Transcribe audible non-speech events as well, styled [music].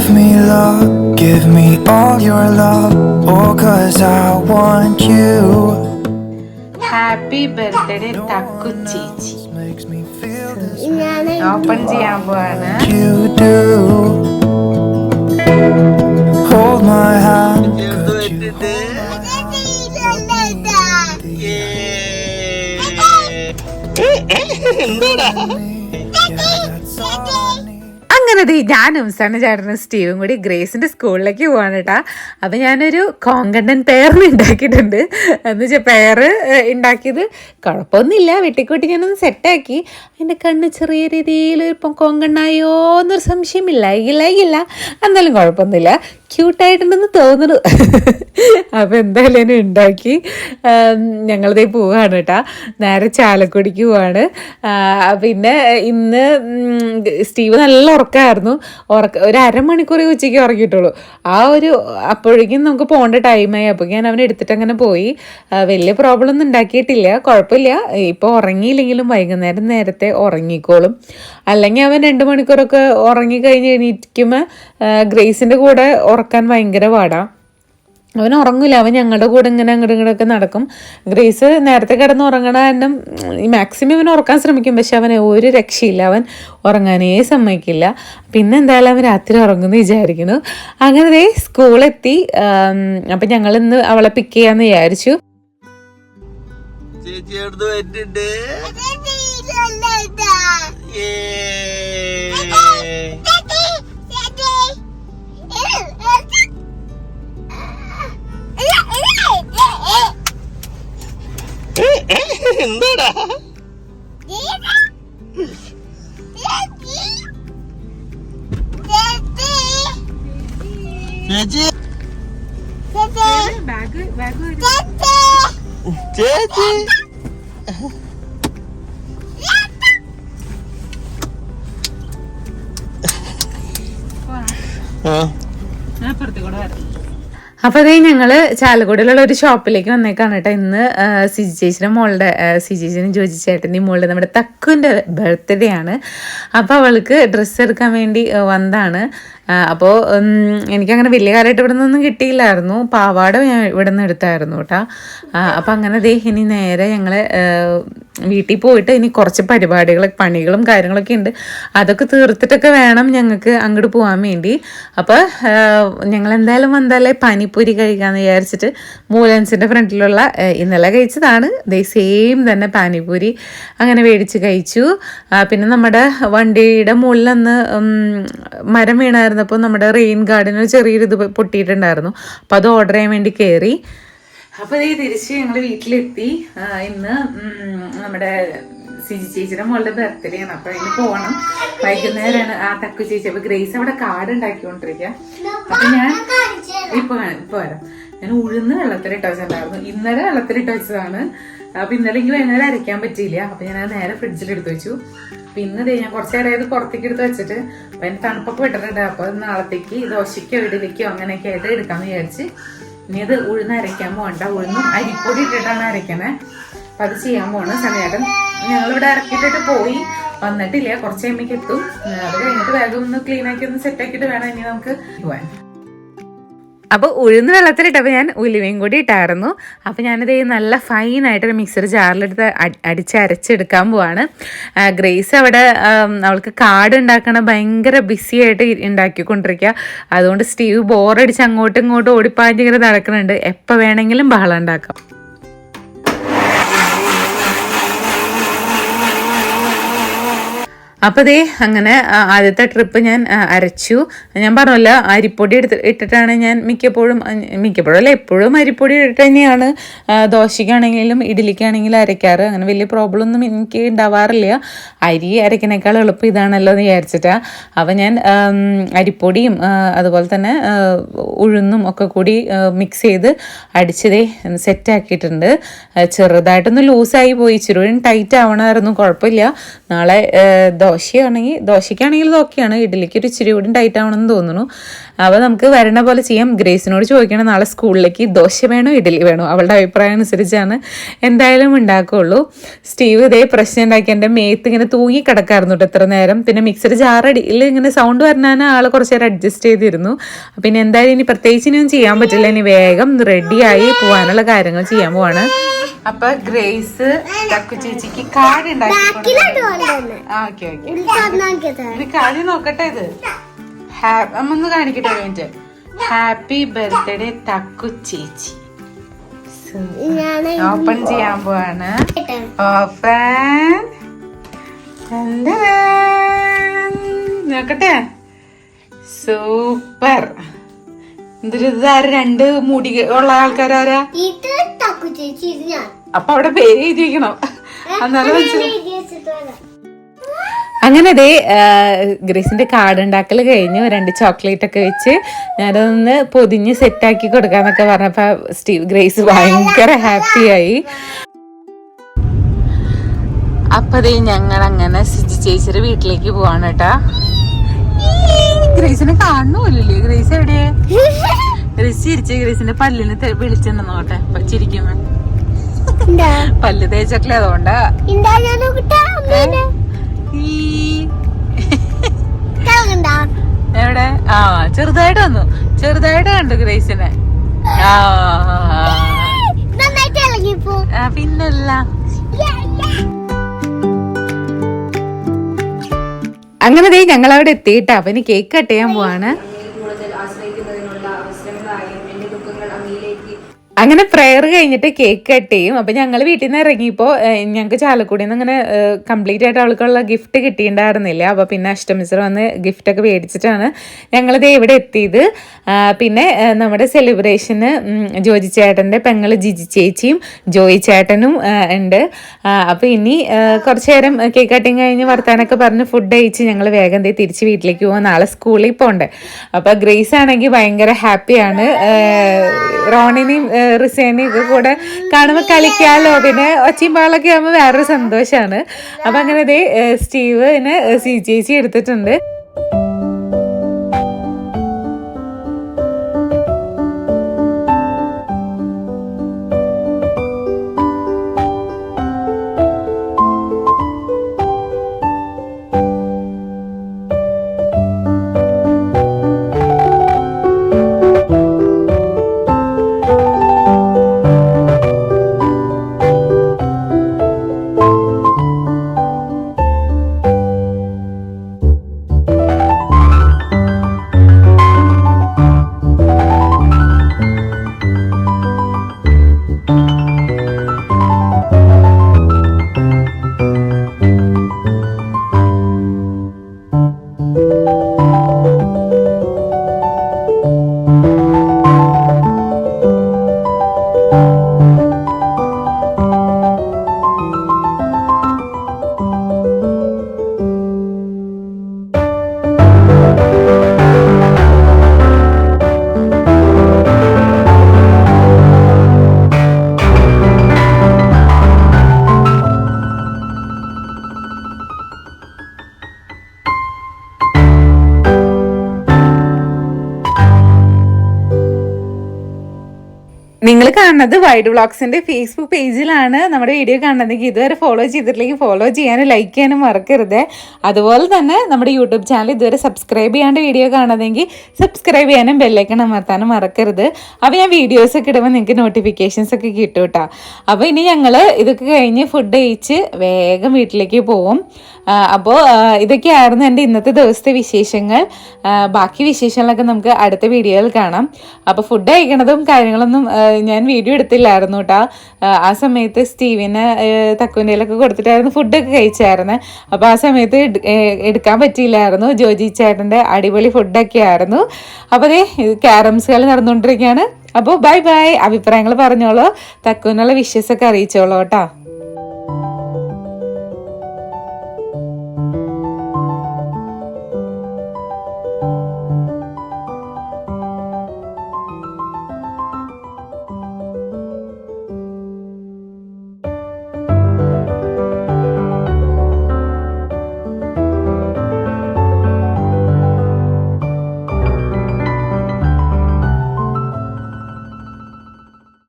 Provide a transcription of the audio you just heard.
Give me love, give me all your love. Oh, cause I want you. Happy birthday തക്കു ചേച്ചി Makes me feel this open ചെയ്യാൻ പോവാണ് you do. Hold my hand. അങ്ങനെ ദേ ഞാനും സണ്ണ ചേട്ടനും സ്റ്റീവും കൂടി ഗ്രേസിന്റെ സ്കൂളിലേക്ക് പോവാണ് കേട്ടാ അപ്പൊ ഞാനൊരു കോങ്കണ്ടൻ പേറിന് ഉണ്ടാക്കിയിട്ടുണ്ട് എന്ന് വെച്ചാൽ പേറ് ഉണ്ടാക്കിയത് കുഴപ്പമൊന്നുമില്ല വെട്ടിക്കൂട്ടി ഞാനൊന്ന് സെറ്റാക്കി അതിന്റെ കണ്ണ് ചെറിയ രീതിയിൽ ഇപ്പം കോങ്കണ്ണായോ എന്നൊരു സംശയമില്ല. ഇല്ല ഇല്ല. എന്നാലും കുഴപ്പമൊന്നുമില്ല ക്യൂട്ടായിട്ടുണ്ടെന്ന് തോന്നുന്നു. അപ്പോൾ എന്തായാലും എന്നെ ഉണ്ടാക്കി ഞങ്ങളിതേ പോവാണ് കേട്ടാ നേരെ ചാലക്കുടിക്ക് പോവാണ്. പിന്നെ ഇന്ന് സ്റ്റീവ് നല്ല ഉറക്കമായിരുന്നു ഉറക്ക ഒരു അരമണിക്കൂർ ഉച്ചയ്ക്ക് ഉറങ്ങിയിട്ടുള്ളൂ. ആ ഒരു അപ്പോഴേക്കും നമുക്ക് പോകേണ്ട ടൈമായി അപ്പോൾ ഞാൻ അവനെ എടുത്തിട്ട് അങ്ങനെ പോയി. വലിയ പ്രോബ്ലം ഒന്നും ഉണ്ടാക്കിയിട്ടില്ല. കുഴപ്പമില്ല. ഇപ്പോൾ ഉറങ്ങിയില്ലെങ്കിലും വൈകുന്നേരം നേരത്തെ ഉറങ്ങിക്കോളും. അല്ലെങ്കിൽ അവൻ രണ്ട് മണിക്കൂറൊക്കെ ഉറങ്ങി കഴിഞ്ഞ് എണീക്കുമ്പോൾ ഗ്രേസിന്റെ കൂടെ ഉറക്കാൻ ഭയങ്കര പാടാ. അവൻ ഉറങ്ങില്ല അവൻ ഞങ്ങളുടെ കൂടെ ഇങ്ങനെ അങ്ങോട്ടും ഇങ്ങോട്ടൊക്കെ നടക്കും. ഗ്രേസ് നേരത്തെ കിടന്ന് ഉറങ്ങണ കാരണം ഈ മാക്സിമം ഇവൻ ഉറക്കാൻ ശ്രമിക്കും. പക്ഷെ അവനെ ഒരു രക്ഷയില്ല. അവൻ ഉറങ്ങാനേ സമ്മതിക്കില്ല. പിന്നെ എന്തായാലും അവൻ രാത്രി ഉറങ്ങുമെന്ന് വിചാരിക്കുന്നു. അങ്ങനെ ദേ സ്കൂളെത്തി അപ്പം ഞങ്ങൾ ഇന്ന് അവളെ പിക്ക് ചെയ്യാമെന്ന് വിചാരിച്ചു. ചേച്ചി അടുത്ത് പറ്റുണ്ട് എന്താടാ? ചേച്ചി. ചേച്ചി. ആ. അപ്പോൾ അതേ ഞങ്ങൾ ചാലക്കുടിയിലുള്ള ഒരു ഷോപ്പിലേക്ക് വന്നേക്കാണ് കേട്ടോ. ഇന്ന് സിജി ചേച്ചിയുടെ മോളുടെ സിജി ചേച്ചിനും ജോജി ചേട്ടന്റെയും മോളുടെ നമ്മുടെ തക്കുവിന്റെ ബർത്ത്ഡേ ആണ്. അപ്പോൾ അവൾക്ക് ഡ്രസ്സ് എടുക്കാൻ വേണ്ടി വന്നതാണ്. അപ്പോൾ എനിക്കങ്ങനെ വലിയ കാലമായിട്ട് ഇവിടെ നിന്നൊന്നും കിട്ടിയില്ലായിരുന്നു. പാവാട ഞാൻ ഇവിടെ നിന്ന് എടുത്തായിരുന്നു കേട്ടോ. അപ്പോൾ അങ്ങനെ ദേ ഇനി നേരെ ഞങ്ങൾ വീട്ടിൽ പോയിട്ട് ഇനി കുറച്ച് പരിപാടികൾ പണികളും കാര്യങ്ങളൊക്കെ ഉണ്ട്. അതൊക്കെ തീർത്തിട്ടൊക്കെ വേണം ഞങ്ങൾക്ക് അങ്ങോട്ട് പോകാൻ വേണ്ടി. അപ്പോൾ ഞങ്ങൾ എന്തായാലും വന്നാലേ പനിപ്പൂരി കഴിക്കാമെന്ന് വിചാരിച്ചിട്ട് മൂലൻസിന്റെ ഫ്രണ്ടിലുള്ള ഇന്നലെ കഴിച്ചതാണ്. ദേ സെയിം തന്നെ പാനിപ്പൂരി അങ്ങനെ മേടിച്ച് കഴിച്ചു. പിന്നെ നമ്മുടെ വണ്ടിയുടെ മുകളിൽ നിന്ന് മരം വീണായിരുന്നപ്പോൾ നമ്മുടെ റെയിൻ ഗാർഡിന് ചെറിയൊരു ഇത് പൊട്ടിയിട്ടുണ്ടായിരുന്നു. അപ്പോൾ അത് ഓർഡർ ചെയ്യാൻ വേണ്ടി കയറി അപ്പോൾ ഇതേ തിരിച്ച് ഞങ്ങൾ വീട്ടിലെത്തി. ഇന്ന് നമ്മുടെ സിജി ചേച്ചിയുടെ മോളുടെ ബർത്ത്ഡേ ആണ്. അപ്പൊ അതിന് പോകണം വൈകുന്നേരമാണ് ആ തക്കു ചേച്ചി. അപ്പൊ ഗ്രേസ് അവിടെ കാർഡ് ഉണ്ടാക്കിക്കൊണ്ടിരിക്കുക അപ്പൊ ഞാൻ ഇപ്പൊ കാണാം, ഇപ്പൊ വരാം. ഞാൻ ഉഴുന്ന് വെള്ളത്തിലിട്ട് വെച്ചിട്ടുണ്ടായിരുന്നു ഇന്നലെ വെള്ളത്തിലിട്ട് വെച്ചതാണ്. അപ്പൊ ഇന്നലെ എനിക്ക് വൈകുന്നേരം അരയ്ക്കാൻ പറ്റിയില്ല. അപ്പൊ ഞാൻ നേരെ ഫ്രിഡ്ജിൽ എടുത്ത് വെച്ചു. പിന്നെ ദേ ഞാൻ കുറച്ച് നേരം ഇത് പുറത്തേക്ക് എടുത്ത് വെച്ചിട്ട് അപ്പൊ അതിന് തണുപ്പൊക്കെ വിട്ടിട്ടുണ്ട്. അപ്പൊ നാളത്തേക്ക് ദോശയ്ക്കോ ഇഡലിക്കോ അങ്ങനെയൊക്കെ ആയിട്ട് എടുക്കാന്ന് വിചാരിച്ച് ഇനി അത് ഉഴുന്ന് അരയ്ക്കാൻ പോകണ്ട. ഉഴുന്നും അരിപ്പൊടി ഇട്ടിട്ടാണ് അരയ്ക്കണേ. അപ്പൊ അത് ചെയ്യാൻ പോണ് സമയത്തും ഞങ്ങളിവിടെ ഇറക്കിയിട്ടിട്ട് പോയി. വന്നിട്ടില്ല. കുറച്ച് കഴിയുമ്പോഴേക്ക് എത്തും. അത് കഴിഞ്ഞിട്ട് വേഗം ഒന്ന് ക്ലീൻ ആക്കി ഒന്ന് സെറ്റ് ആക്കിയിട്ട് വേണം ഇനി നമുക്ക് പോവാൻ. അപ്പോൾ ഉഴുന്ന് വെള്ളത്തിലിട്ടപ്പോൾ ഞാൻ ഉലുവയും കൂടി ഇട്ടായിരുന്നു. അപ്പോൾ ഞാനിത് നല്ല ഫൈനായിട്ടൊരു മിക്സർ ജാറിലെടുത്ത് അടി- അടിച്ച് അരച്ചെടുക്കാൻ പോവാണ് ഗ്രേസ് അവിടെ അവൾക്ക് കാർഡ് ഉണ്ടാക്കണ ഭയങ്കര ബിസി ആയിട്ട് ഉണ്ടാക്കിക്കൊണ്ടിരിക്കുക അതുകൊണ്ട് സ്റ്റീവ് ബോറടിച്ച് അങ്ങോട്ടും ഇങ്ങോട്ടും ഓടിപ്പാഞ്ഞിങ്ങനെ നടക്കുന്നുണ്ട് എപ്പോൾ വേണമെങ്കിലും ബഹളം ഉണ്ടാക്കാം. അപ്പോൾ ദേ അങ്ങനെ ആദ്യത്തെ ട്രിപ്പ് ഞാൻ അരച്ചു. ഞാൻ പറഞ്ഞല്ലോ അരിപ്പൊടി എടുത്ത് ഇട്ടിട്ടാണ് ഞാൻ മിക്കപ്പോഴും മിക്കപ്പോഴും അല്ല എപ്പോഴും അരിപ്പൊടി ഇട്ടിട്ട് തന്നെയാണ് ദോശയ്ക്കാണെങ്കിലും ഇഡ്ഡലിക്കാണെങ്കിലും അരയ്ക്കാറ്. അങ്ങനെ വലിയ പ്രോബ്ലം ഒന്നും എനിക്ക് ഉണ്ടാവാറില്ല. അരി അരയ്ക്കണേക്കാൾ എളുപ്പം ഇതാണല്ലോ എന്ന് വിചാരിച്ചിട്ടാ. അപ്പം ഞാൻ അരിപ്പൊടിയും അതുപോലെ തന്നെ ഉഴുന്നും ഒക്കെ കൂടി മിക്സ് ചെയ്ത് അടിച്ചതേ സെറ്റാക്കിയിട്ടുണ്ട് ചെറുതായിട്ടൊന്ന് ലൂസായി പോയി. ഇച്ചിരി ടൈറ്റ് ആവണമായിരുന്നു കുഴപ്പമില്ല. നാളെ ദോശയാണെങ്കിൽ ദോശയ്ക്കാണെങ്കിൽ ഇതൊക്കെയാണ്. ഇഡ്ഡലിക്ക് ഒരു ഇച്ചിരി കൂടി ടൈറ്റ് ആവണമെന്ന് തോന്നുന്നു. അപ്പോൾ നമുക്ക് വരണ പോലെ ചെയ്യാം. ഗ്രേസിനോട് ചോദിക്കണം നാളെ സ്കൂളിലേക്ക് ദോശ വേണോ ഇഡ്ഡലി വേണോ? അവളുടെ അഭിപ്രായം അനുസരിച്ചാണ് എന്തായാലും ഉണ്ടാക്കുകയുള്ളൂ സ്റ്റീവ് ഇതേ പ്രശ്നം ഉണ്ടാക്കി. എന്റെ മേത്ത് ഇങ്ങനെ തൂങ്ങി കിടക്കായിരുന്നു കേട്ടോ എത്ര നേരം. പിന്നെ മിക്സർ ജാറടിയിൽ ഇങ്ങനെ സൗണ്ട് പറഞ്ഞാൽ ആൾ കുറച്ച് നേരം അഡ്ജസ്റ്റ് ചെയ്തിരുന്നു. പിന്നെ എന്തായാലും ഇനി പ്രത്യേകിച്ച് ഇനിയും ചെയ്യാൻ പറ്റില്ല. ഇനി വേഗം റെഡിയായി പോകാനുള്ള കാര്യങ്ങൾ ചെയ്യാൻ പോവാണ്. അപ്പൊ ഗ്രേസ് തക്കു ചേച്ചിക്ക് കാർഡ് ഉണ്ടാക്കി ഓക്കെ ഓക്കെ. എനിക്ക് ആദ്യം നോക്കട്ടെ ഇത്? അമ്മൊന്ന് കാണിക്കട്ടെ ഒരു മിനിറ്റ് ഹാപ്പി ബർത്ത്ഡേ തക്കു ചേച്ചി. ഓപ്പൺ ചെയ്യാൻ പോവാണ്. ഓപ്പൺ നോക്കട്ടെ? സൂപ്പർ എന്തൊരു ഇതാര് രണ്ട് മുടി ഉള്ള ആൾക്കാരാരാ ഇത് തക്കു ചേച്ചി ഇത് ഞാൻ. അപ്പൊ അവിടെ പേര് എഴുതിയിരിക്കണം. എഴുതി വരാം. അങ്ങനെ അതേ ഗ്രേസിന്റെ കാർഡ് ഉണ്ടാക്കൽ കഴിഞ്ഞു. രണ്ട് ചോക്ലേറ്റ് ഒക്കെ വെച്ച് ഞാനതൊന്ന് പൊതിഞ്ഞ് സെറ്റാക്കി കൊടുക്കാന്നൊക്കെ പറഞ്ഞപ്പോ സ്റ്റീവ് ഗ്രേസ് ഭയങ്കര ഹാപ്പിയായി ആയി. അപ്പതേ ഞങ്ങൾ അങ്ങനെ സിജി ചേച്ചിയുടെ വീട്ടിലേക്ക് പോവാണ് കേട്ടാ. ഗ്രേസിനെ കാണുന്നില്ലേ ഗ്രേസ് എവിടെയാ [laughs] ഗ്രേസ് ചിരിച്ചേ ഗ്രേസിന്റെ പല്ലിന് വെളിച്ചെണ്ണ നോട്ടെ ചിരിക്കുമ്പോ. പല്ല് തേച്ചിട്ടില്ല അതുകൊണ്ടാ. [laughs] എവിടെ? ആ ചെറുതായിട്ട് വന്നു. ചെറുതായിട്ട് കണ്ടു ഗ്രേസിനെ. ആ, പിന്നല്ല. അങ്ങനെ ദേ ഞങ്ങൾ അവിടെ എത്തിയിട്ട് അവന് കേക്ക് കട്ട് ചെയ്യാൻ പോവാണ്. അങ്ങനെ പ്രെയർ കഴിഞ്ഞിട്ട് കേക്ക് കട്ട് ചെയ്യും. അപ്പൊ ഞങ്ങൾ വീട്ടിൽ നിന്ന് ഇറങ്ങിയപ്പോൾ ഞങ്ങൾക്ക് ചാലക്കുടിയിൽ നിന്ന് അങ്ങനെ കംപ്ലീറ്റ് ആയിട്ട് അവൾക്കുള്ള ഗിഫ്റ്റ് കിട്ടിയിട്ടുണ്ടായിരുന്നില്ല അപ്പൊ പിന്നെ അഷ്ടമിസർ വന്ന് ഗിഫ്റ്റ് ഒക്കെ മേടിച്ചിട്ടാണ് ഞങ്ങളിത് ഇവിടെ എത്തിയത്. പിന്നെ നമ്മുടെ സെലിബ്രേഷന് ജോജി ചേട്ടന്റെ പെങ്ങൾ ജിജി ചേച്ചിയും ജോയി ചേട്ടനും ഉണ്ട്. അപ്പോൾ അപ്പൊ ഇനി കുറച്ച് നേരം കേക്ക് കട്ടിങ് കഴിഞ്ഞ് വർത്താനൊക്കെ പറഞ്ഞ് ഫുഡ് കഴിച്ച് ഞങ്ങൾ വേഗം ദേ തിരിച്ച് വീട്ടിലേക്ക് പോകും നാളെ സ്കൂളിൽ പോകണ്ടേ അപ്പോൾ ഗ്രേസ് ആണെങ്കിൽ ഭയങ്കര ഹാപ്പിയാണ് റോണിനെയും റിസേനെയും ഒക്കെ കൂടെ കാണുമ്പോൾ കളിക്കാമല്ലോ പിന്നെ ഒച്ചയും പാളൊക്കെ ആകുമ്പോൾ വേറൊരു സന്തോഷമാണ് അപ്പം അങ്ങനെ ദേ സ്റ്റീവ് സ്റ്റീവിന് സി ചേച്ചി എടുത്തിട്ടുണ്ട്. നിങ്ങൾ കാണുന്നത് വൈഡ് വ്ളോഗ്സിന്റെ ഫേസ്ബുക്ക് പേജിലാണ് നമ്മുടെ വീഡിയോ കാണുന്നതെങ്കിൽ ഇതുവരെ ഫോളോ ചെയ്തിട്ടില്ലെങ്കിൽ ഫോളോ ചെയ്യാനും ലൈക്ക് ചെയ്യാനും മറക്കരുത്. അതുപോലെ തന്നെ നമ്മുടെ യൂട്യൂബ് ചാനൽ ഇതുവരെ സബ്സ്ക്രൈബ് ചെയ്യാണ്ട് വീഡിയോ കാണുന്നതെങ്കിൽ സബ്സ്ക്രൈബ് ചെയ്യാനും ബെല്ലൈക്കൺ അമർത്താനും മറക്കരുത്. അപ്പോൾ ഞാൻ വീഡിയോസ് ഒക്കെ ഇടുമ്പോൾ നിങ്ങൾക്ക് നോട്ടിഫിക്കേഷൻസ് ഒക്കെ കിട്ടും കേട്ടോ അപ്പോൾ ഇനി ഞങ്ങൾ ഇതൊക്കെ കഴിഞ്ഞ് ഫുഡ് കഴിച്ച് വേഗം വീട്ടിലേക്ക് പോവും. അപ്പോൾ ഇതൊക്കെയായിരുന്നു എന്റെ ഇന്നത്തെ ദിവസത്തെ വിശേഷങ്ങൾ. ബാക്കി വിശേഷങ്ങളൊക്കെ നമുക്ക് അടുത്ത വീഡിയോയിൽ കാണാം. അപ്പോൾ ഫുഡ് കഴിക്കണതും കാര്യങ്ങളൊന്നും ഞാൻ വീഡിയോ എടുത്തില്ലായിരുന്നു കേട്ടോ ആ സമയത്ത് സ്റ്റീവിന് തക്കുവിന്റെയിലൊക്കെ കൊടുത്തിട്ടായിരുന്നു ഫുഡൊക്കെ കഴിച്ചായിരുന്നു. അപ്പോൾ ആ സമയത്ത് എടുക്കാൻ പറ്റിയില്ലായിരുന്നു. ജോജി ചേട്ടന്റെ അടിപൊളി ഫുഡൊക്കെ ആയിരുന്നു അപ്പോൾ അതേ ക്യാരംസ് കളി നടന്നുകൊണ്ടിരിക്കുകയാണ്. അപ്പോൾ ബൈ ബൈ അഭിപ്രായങ്ങൾ പറഞ്ഞോളൂ. തക്കുവിനുള്ള വിഷസ് ഒക്കെ അറിയിച്ചോളൂ കേട്ടോ